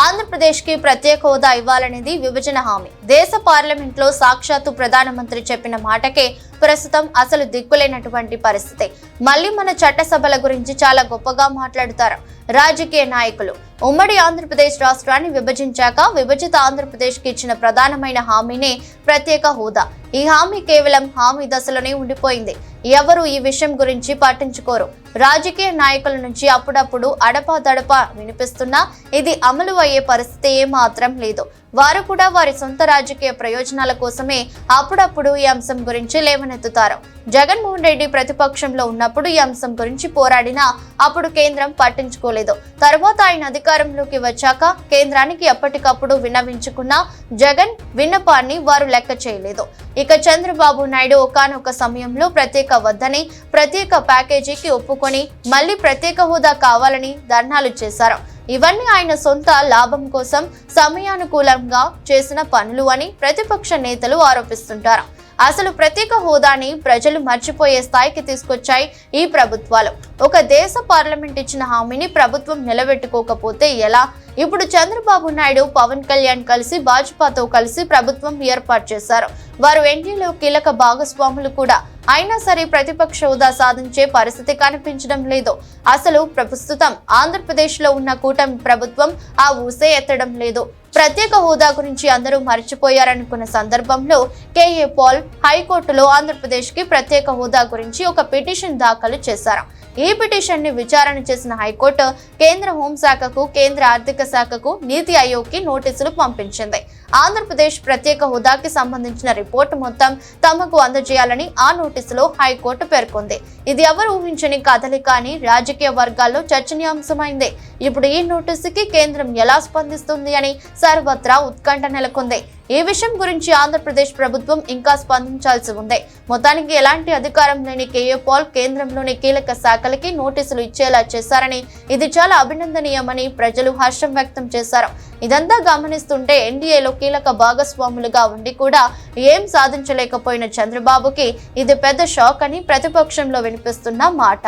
ఆంధ్రప్రదేశ్కి ప్రత్యేక హోదా ఇవ్వాలనేది విభజన హామీ. దేశ పార్లమెంట్లో సాక్షాత్తు ప్రధానమంత్రి చెప్పిన మాటకే ప్రస్తుతం అసలు దిక్కులేనటువంటి పరిస్థితి. మళ్ళీ మన చట్టసభల గురించి చాలా గొప్పగా మాట్లాడుతారు రాజకీయ నాయకులు. ఉమ్మడి ఆంధ్రప్రదేశ్ రాష్ట్రాన్ని విభజించాక విభజిత ఆంధ్రప్రదేశ్కి ఇచ్చిన ప్రధానమైన హామీనే ప్రత్యేక హోదా. ఈ హామీ కేవలం హామీ దశలోనే ఉండిపోయింది. ఎవరు ఈ విషయం గురించి పట్టించుకోరు. రాజకీయ నాయకుల నుంచి అప్పుడప్పుడు అడపాదడప వినిపిస్తున్నా ఇది అమలు అయ్యే పరిస్థితి ఏమాత్రం లేదు. వారు కూడా వారి సొంత రాజకీయ ప్రయోజనాల కోసమే అప్పుడప్పుడు ఈ అంశం గురించి లేవనెత్తుతారు జగన్మోహన్ రెడ్డి ప్రతిపక్షంలో ఉన్నప్పుడు ఈ అంశం గురించి పోరాడినా అప్పుడు కేంద్రం పట్టించుకోలేదు. తర్వాత ఆయన అధికారంలోకి వచ్చాక కేంద్రానికి ఎప్పటికప్పుడు విన్నవించుకున్న జగన్ విన్నపాన్ని వారు లెక్క చేయలేదు. ఇక చంద్రబాబు నాయుడు ఒకానొక సమయంలో ప్రత్యేక వద్దని ప్రత్యేక ప్యాకేజీకి ఒప్పుకొని మళ్ళీ ప్రత్యేక హోదా కావాలని ధర్నాలు చేశారు. ఇవన్నీ ఆయన సొంత లాభం కోసం సమయానుకూలంగా చేసిన పనులు అని ప్రతిపక్ష నేతలు ఆరోపిస్తుంటారు. అసలు ప్రత్యేక హోదాని ప్రజలు మర్చిపోయే స్థాయికి తీసుకొచ్చాయి ఈ ప్రభుత్వాలు. ఒక దేశ పార్లమెంట్ ఇచ్చిన హామీని ప్రభుత్వం నిలబెట్టుకోకపోతే ఎలా? ఇప్పుడు చంద్రబాబు నాయుడు పవన్ కళ్యాణ్ కలిసి భాజపాతో కలిసి ప్రభుత్వం ఏర్పాటు చేశారు. వారు ఎన్డీఏలో కీలక భాగస్వాములు కూడా. అయినా సరే ప్రతిపక్ష హోదా సాధించే పరిస్థితి కనిపించడం లేదు. అసలు ప్రస్తుతం ఆంధ్రప్రదేశ్లో ఉన్న కూటమి ప్రభుత్వం ఆ ఊసే ఎత్తడం లేదు. ప్రత్యేక హోదా గురించి అందరూ మర్చిపోయారనుకున్న సందర్భంలో కేఏ పాల్ హైకోర్టులో ఆంధ్రప్రదేశ్కి ప్రత్యేక హోదా గురించి ఒక పిటిషన్ దాఖలు చేశారు. ఈ పిటిషన్ని విచారణ చేసిన హైకోర్టు కేంద్ర హోంశాఖకు కేంద్ర ఆర్థిక శాఖకు నీతి ఆయోగ్కి నోటీసులు పంపించింది. ఆంధ్రప్రదేశ్ ప్రత్యేక హోదాకి సంబంధించిన రిపోర్టు మొత్తం తమకు అందజేయాలని ఆ నోటీసులో హైకోర్టు పేర్కొంది. ఇది ఎవరు ఊహించని కదలిక అని రాజకీయ వర్గాల్లో చర్చనీయాంశమైంది. ఇప్పుడు ఈ నోటీసుకి కేంద్రం ఎలా స్పందిస్తుంది అని సర్వత్రా ఉత్కంఠ నెలకొంది. ఈ విషయం గురించి ఆంధ్రప్రదేశ్ ప్రభుత్వం ఇంకా స్పందించాల్సి ఉంది. మొత్తానికి ఎలాంటి అధికారం లేని కేఏ పాల్ కేంద్రంలోని కీలక శాఖలకి నోటీసులు ఇచ్చేలా చేశారని ఇది చాలా అభినందనీయమని ప్రజలు హర్షం వ్యక్తం చేశారు. ఇదంతా గమనిస్తుంటే ఎన్డీఏలో కీలక భాగస్వాములుగా ఉండి కూడా ఏం సాధించలేకపోయిన చంద్రబాబుకి ఇది పెద్ద షాక్ అని ప్రతిపక్షంలో వినిపిస్తున్న మాట.